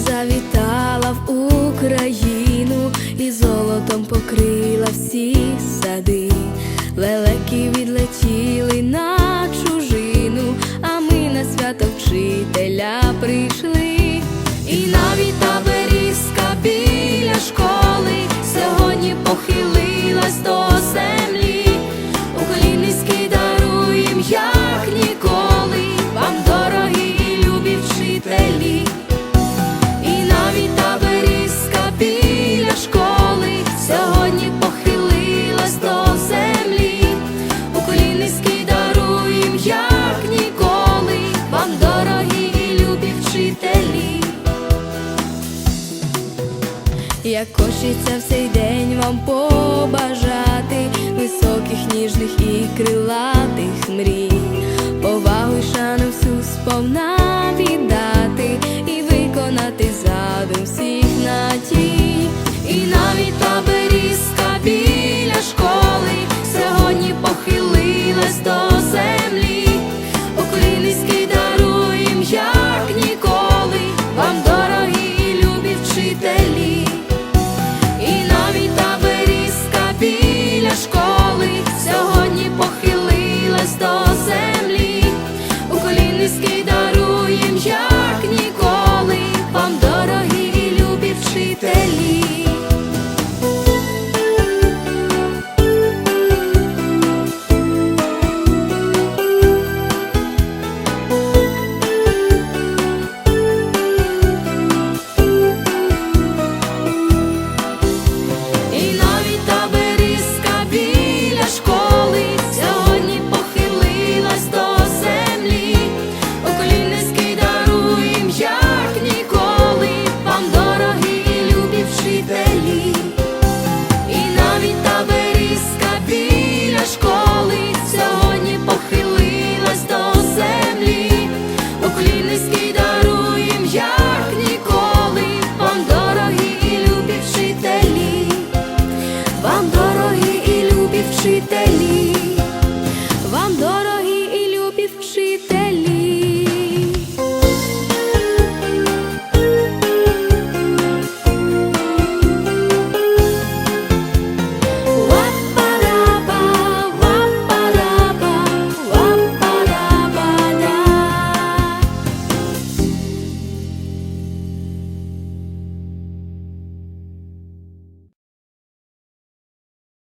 завітала в Україну. як хочеться в цей день вам побажати високих, ніжних і крилатих мрій, повагу й шану всю сповна віддати і виконати задум всіх на ті, і навіть та біля школи сьогодні похилилась до землі. Даруєм, як ніколи, вам дорогі любі вчителі.